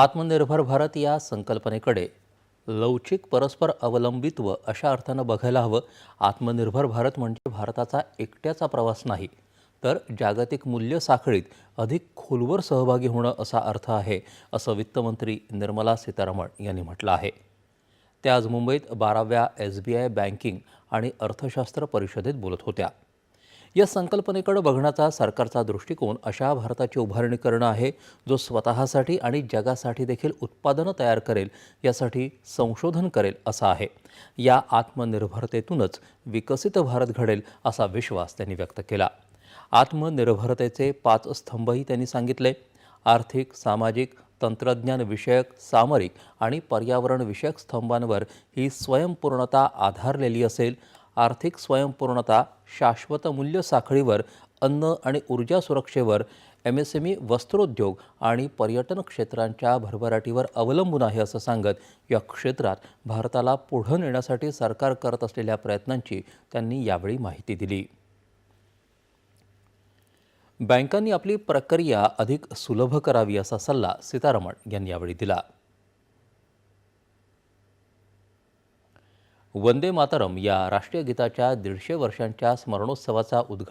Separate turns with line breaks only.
आत्मनिर्भर भारत या संकल्पनेकडे लवचिक परस्पर अवलंबित्व अशा अर्थानं बघायला हवं. आत्मनिर्भर भारत म्हणजे भारताचा एकट्याचा प्रवास नाही तर जागतिक मूल्य साखळीत अधिक खोलवर सहभागी होणं असा अर्थ आहे असं वित्तमंत्री निर्मला सीतारामन यांनी म्हटलं आहे. त्या आज मुंबईत बाराव्या एस बी आय बँकिंग आणि अर्थशास्त्र परिषदेत बोलत होत्या. या संकल्पनेकडे बघण्याचा सरकारचा दृष्टिकोन अशा भारताची उभारणी करणं आहे जो स्वतःसाठी आणि जगासाठी देखील उत्पादनं तयार करेल यासाठी संशोधन करेल असा आहे. या आत्मनिर्भरतेतूनच विकसित भारत घडेल असा विश्वास त्यांनी व्यक्त केला. आत्मनिर्भरतेचे पाच स्तंभही त्यांनी सांगितले. आर्थिक सामाजिक तंत्रज्ञान विषयक सामरिक आणि पर्यावरणविषयक स्तंभांवर ही स्वयंपूर्णता आधारलेली असेल. आर्थिक स्वयंपूर्णता शाश्वत मूल्य साखळीवर अन्न आणि ऊर्जा सुरक्षेवर एम एस एम ई वस्त्रोद्योग आणि पर्यटन क्षेत्रांच्या भरभराटीवर अवलंबून आहे असं सांगत या क्षेत्रात भारताला पुढं नेण्यासाठी सरकार करत असलेल्या प्रयत्नांची त्यांनी यावेळी माहिती दिली. बँकांनी आपली प्रक्रिया अधिक सुलभ करावी असा सल्ला सीतारामन यांनी यावेळी दिला. वंदे मातरम या राष्ट्रीय गीताच्या दीडशे वर्षांच्या स्मरणोत्सवाचा उद्घाटन